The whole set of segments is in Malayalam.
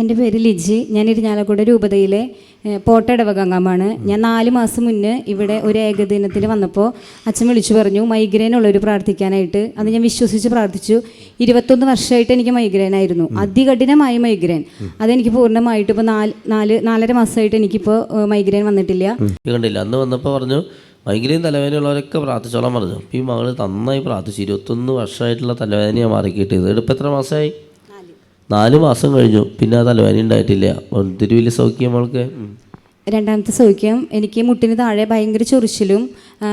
എന്റെ പേര് ലിജി. ഞാൻ ഇരിഞ്ഞാലക്കുട രൂപതയിലെ പോട്ടടവകംഗമാണ് പോട്ട ഞാൻ നാല് മാസം മുന്നേ ഇവിടെ ഒരു ഏകദിനത്തിൽ വന്നപ്പോൾ അച്ഛൻ വിളിച്ചു പറഞ്ഞു മൈഗ്രെയിൻ ഉള്ളൊരു പ്രാർത്ഥിക്കാനായിട്ട്. അത് ഞാൻ വിശ്വസിച്ച് പ്രാർത്ഥിച്ചു. ഇരുപത്തൊന്ന് വർഷമായിട്ട് എനിക്ക് മൈഗ്രെയിൻ ആയിരുന്നു. അതികഠിനമായ മൈഗ്രെയിൻ അതെനിക്ക് പൂർണമായിട്ട് ഇപ്പോൾ നാല് നാല് നാലര മാസമായിട്ട് എനിക്കിപ്പോൾ മൈഗ്രെയിൻ വന്നിട്ടില്ല. കണ്ടില്ല. അന്ന് വന്നപ്പോൾ പറഞ്ഞു മൈഗ്രെയിൻ തലവേദനയുള്ളവരൊക്കെ പ്രാർത്ഥിച്ചോളാൻ പറഞ്ഞു. ഈ മകൾ നന്നായി പ്രാർത്ഥിച്ചു. ഇരുപത്തൊന്ന് വർഷമായിട്ടുള്ള തലവേദനയാണ് മാറി കിട്ടിയത് ഇതിപ്പോൾ എത്ര മാസമായി? നാല് മാസം കഴിഞ്ഞു പിന്നെ തലവേദന ഉണ്ടായിട്ടില്ല ഒത്തിരി വലിയ സൗഖ്യം ഉം. രണ്ടാമത്തെ ചോദിക്കാം എനിക്ക് മുട്ടിന് താഴെ ഭയങ്കര ചൊറിച്ചിലും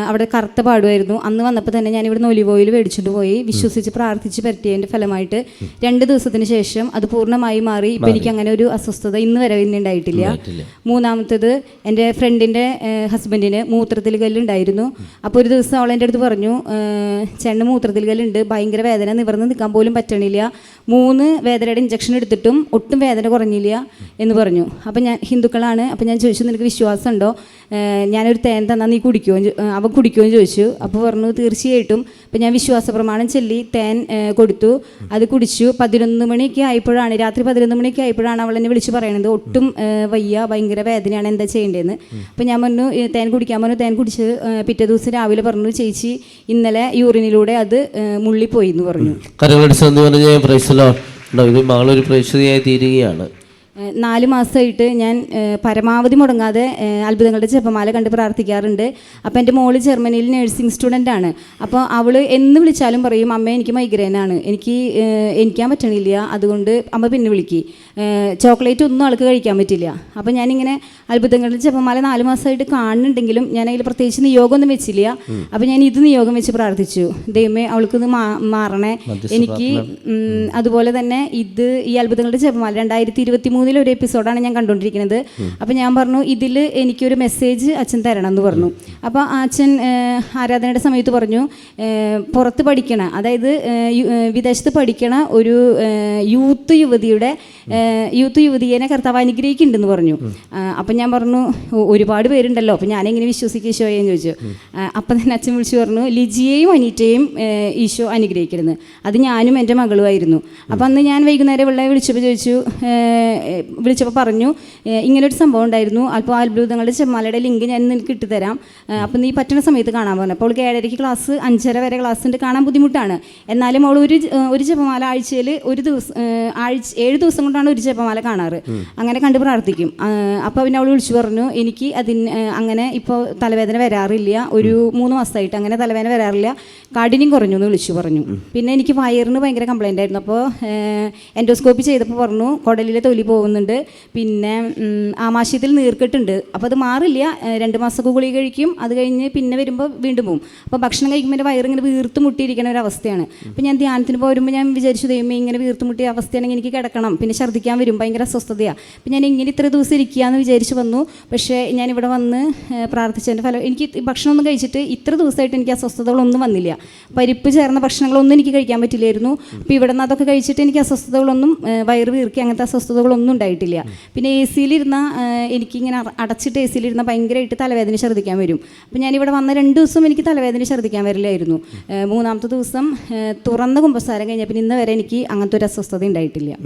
അവിടെ കറുത്ത പാടുമായിരുന്നു. അന്ന് വന്നപ്പോൾ തന്നെ ഞാൻ ഇവിടെ ഒലിവ് ഓയിൽ മേടിച്ചിട്ട് പോയി. വിശ്വസിച്ച് പ്രാർത്ഥിച്ച് പറ്റിയതിന്റെ ഫലമായിട്ട് രണ്ട് ദിവസത്തിന് ശേഷം അത് പൂർണമായി മാറി. ഇപ്പം എനിക്ക് അങ്ങനെ ഒരു അസ്വസ്ഥത ഇന്ന് വരെ ഇന്ന് ഉണ്ടായിട്ടില്ല. മൂന്നാമത്തത് മൂന്നാമത്തേത് എന്റെ ഫ്രണ്ടിന്റെ ഹസ്ബൻഡിന് മൂത്രത്തിൽ കല്ലുണ്ടായിരുന്നു. അപ്പോൾ ഒരു ദിവസം അവൾ എന്റെ അടുത്ത് പറഞ്ഞു ചെണ്ണ് മൂത്രത്തിൽ കല്ലുണ്ട്. ഭയങ്കര വേദന നിവർന്ന് നിൽക്കാൻ പോലും പറ്റണില്ല. മൂന്ന് വേദനയുടെ ഇഞ്ചക്ഷൻ എടുത്തിട്ടും ഒട്ടും വേദന കുറഞ്ഞില്ല എന്ന് പറഞ്ഞു. അപ്പം ഞാൻ ഹിന്ദുക്കളാണ്. അപ്പം ഞാൻ ചോദിച്ചു നിനക്ക് വിശ്വാസമുണ്ടോ? ഞാനൊരു തേൻ തന്നാൽ നീ കുടിക്കുമോ അവൻ കുടിക്കുമോ ചോദിച്ചു. അപ്പോൾ പറഞ്ഞു തീർച്ചയായിട്ടും. അപ്പം ഞാൻ വിശ്വാസ പ്രമാണം ചൊല്ലി തേൻ കൊടുത്തു. അത് കുടിച്ചു. പതിനൊന്ന് മണിയൊക്കെ ആയപ്പോഴാണ് രാത്രി പതിനൊന്ന് മണിയൊക്കെ ആയപ്പോഴാണ് അവൾ എന്നെ വിളിച്ച് പറയണത്. ഒട്ടും വയ്യ ഭയങ്കര വേദനയാണ് എന്താ ചെയ്യേണ്ടതെന്ന് അപ്പം ഞാൻ പറഞ്ഞു തേൻ കുടിക്കാൻ പറഞ്ഞു തേൻ കുടിച്ച് പിറ്റേ ദിവസം രാവിലെ പറഞ്ഞു ചേച്ചി ഇന്നലെ യൂറിനിലൂടെ അത് മുള്ളിപ്പോയി എന്ന് പറഞ്ഞു. കരങ്ങളടിച്ച് എന്ന് പറഞ്ഞ് പ്രൈസലോ ഉണ്ടോ ഇത് മകളൊരു പ്രേക്ഷിതയായി തീരുകയാണ്. നാല് മാസമായിട്ട് ഞാൻ പരമാവധി മുടങ്ങാതെ അത്ഭുതങ്ങളുടെ ജപമാല കണ്ട് പ്രാർത്ഥിക്കാറുണ്ട്. അപ്പോൾ എന്റെ മോൾ ജർമ്മനിയിൽ നഴ്സിംഗ് സ്റ്റുഡന്റ് ആണ്. അപ്പോൾ അവൾ എന്ന് വിളിച്ചാലും പറയും അമ്മ എനിക്ക് മൈഗ്രെയിനാണ് എനിക്ക് എനിക്കാൻ പറ്റണില്ല. അതുകൊണ്ട് അമ്മ പിന്നെ വിളിക്കി. ചോക്ലേറ്റ് ഒന്നും ആൾക്ക് കഴിക്കാൻ പറ്റില്ല. അപ്പോൾ ഞാനിങ്ങനെ അത്ഭുതങ്ങളുടെ ജപമാല നാല് മാസമായിട്ട് കാണുന്നുണ്ടെങ്കിലും ഞാൻ അതിൽ പ്രത്യേകിച്ച് നിയോഗമൊന്നും വെച്ചില്ല. അപ്പോൾ ഞാൻ ഇത് നിയോഗം വെച്ച് പ്രാർത്ഥിച്ചു. ദൈവമേ അവൾക്കൊന്ന് മാ മാറണേ. എനിക്ക് അതുപോലെ തന്നെ ഇത് ഈ അത്ഭുതങ്ങളുടെ ജപമാല രണ്ടായിരത്തി ഇരുപത്തി മൂന്നിൽ ഒരു എപ്പിസോഡാണ് ഞാൻ കണ്ടുകൊണ്ടിരിക്കുന്നത്. അപ്പോൾ ഞാൻ പറഞ്ഞു ഇതിൽ എനിക്കൊരു മെസ്സേജ് അച്ഛൻ തരണം എന്ന് പറഞ്ഞു. അപ്പോൾ ആ അച്ഛൻ ആരാധനയുടെ സമയത്ത് പറഞ്ഞു പുറത്ത് പഠിക്കണ അതായത് വിദേശത്ത് പഠിക്കണ ഒരു യൂത്ത് യുവതിയുടെ യൂത്ത് യുവതിയെ കർത്താവ് അനുഗ്രഹിക്കുന്നുണ്ടെന്ന് പറഞ്ഞു. അപ്പം ഞാൻ പറഞ്ഞു ഒരുപാട് പേരുണ്ടല്ലോ അപ്പം ഞാനെങ്ങനെ വിശ്വസിക്കുക ഈശോയെ? എന്ന് ചോദിച്ചു. അപ്പം തന്നെ അച്ഛൻ വിളിച്ചു പറഞ്ഞു ലിജിയെയും അനീറ്റയും ഈശോ അനുഗ്രഹിക്കരുത്. അത് ഞാനും എന്റെ മകളുമായിരുന്നു. അപ്പം അന്ന് ഞാൻ വൈകുന്നേരം വിളിച്ചപ്പോൾ ചോദിച്ചു വിളിച്ചപ്പോൾ പറഞ്ഞു ഇങ്ങനൊരു സംഭവം ഉണ്ടായിരുന്നു. അപ്പോൾ അത്ഭുതങ്ങളുടെ ചെമ്മാലയുടെ ലിങ്ക് ഞാൻ നിനക്ക് ഇട്ടുതരാം. തരാം അപ്പം നീ പറ്റുന്ന സമയത്ത് കാണാൻ പറഞ്ഞു. അപ്പോൾ അവൾക്ക് ഏഴരയ്ക്ക് ക്ലാസ് അഞ്ചര വരെ ക്ലാസ് ഉണ്ട് കാണാൻ ബുദ്ധിമുട്ടാണ്. എന്നാലും അവൾ ഒരു ഒരു ജപമാല ആഴ്ചയിൽ ഒരു ദിവസം ആഴ്ച ഏഴ് ദിവസം കൊണ്ടാണ് ഒരു ചെപ്പമാല കാണാറ്. അങ്ങനെ കണ്ട് പ്രാർത്ഥിക്കും. അപ്പോൾ പിന്നെ അവൾ വിളിച്ചു പറഞ്ഞു എനിക്ക് അതിന് അങ്ങനെ ഇപ്പോൾ തലവേദന വരാറില്ല. ഒരു മൂന്ന് മാസമായിട്ട് അങ്ങനെ തലവേദന വരാറില്ല. കാഠിന്യം കുറഞ്ഞു എന്ന് വിളിച്ചു പറഞ്ഞു. പിന്നെ എനിക്ക് വയറിന് ഭയങ്കര കംപ്ലൈന്റ് ആയിരുന്നു. അപ്പോൾ എൻഡോസ്കോപ്പി ചെയ്തപ്പോൾ പറഞ്ഞു കുടലിലെ തൊലി പോകുന്നുണ്ട്. പിന്നെ ആമാശയത്തിൽ നീർക്കെട്ടുണ്ട്. അപ്പോൾ അത് മാറില്ല. രണ്ട് മാസമൊക്കെ ഗുളിക കഴിക്കും. അത് കഴിഞ്ഞ് പിന്നെ വരുമ്പോൾ വീണ്ടും പോകും അപ്പോൾ ഭക്ഷണം കഴിക്കുമ്പോൾ എന്റെ വയറിങ്ങനെ വീർത്ത് മുട്ടിയിരിക്കുന്ന ഒരു അവസ്ഥയാണ്. അപ്പോൾ ഞാൻ ധ്യാനത്തിന് പോരുമ്പോൾ ഞാൻ വിചാരിച്ചു ദൈവമേ ഇങ്ങനെ വീർത്ത് മുട്ടിയ അവസ്ഥയാണെങ്കിൽ എനിക്ക് കിടക്കണം. പിന്നെ ഛർദ്ദിക്കാൻ വരും. ഭയങ്കര അസ്വസ്ഥതയാണ് അപ്പോൾ ഞാൻ ഇങ്ങനെ ഇത്ര ദിവസം ഇരിക്കുക എന്ന് വിചാരിച്ച് വന്നു. പക്ഷേ ഞാൻ ഇവിടെ വന്ന് പ്രാർത്ഥിച്ചതിന്റെ ഫലം എനിക്ക് ഭക്ഷണമൊന്നും കഴിച്ചിട്ട് ഇത്ര ദിവസമായിട്ട് എനിക്ക് അസ്വസ്ഥതകളൊന്നും വന്നില്ല. പരിപ്പ് ചേർന്ന ഭക്ഷണങ്ങളൊന്നും എനിക്ക് കഴിക്കാൻ പറ്റില്ലായിരുന്നു. അപ്പോൾ ഇവിടെ നിന്ന് അതൊക്കെ കഴിച്ചിട്ട് എനിക്ക് അസ്വസ്ഥതകളൊന്നും വയറ് വീർക്കി അങ്ങനത്തെ അസ്വസ്ഥതകളൊന്നും ഉണ്ടായിട്ടില്ല. പിന്നെ എ സിയിലിരുന്ന എനിക്കിങ്ങനെ അട- അടച്ചിട്ട് എ സിയിലിരുന്ന ഭയങ്കരമായിട്ട് തലവേദന ഛർദ്ദിക്കാൻ വരും. അപ്പോൾ ഞാനിവിടെ വന്ന രണ്ട് ദിവസം എനിക്ക് തലവേദന ഛർദ്ദിക്കാൻ വരില്ലായിരുന്നു. മൂന്നാമത്തെ ദിവസം തുറന്ന കുമ്പസാരം കഴിഞ്ഞപ്പോൾ ഇന്ന് വരെ എനിക്ക് അങ്ങനത്തെ ഒരു അസ്വസ്ഥത ഉണ്ടായിട്ടില്ല.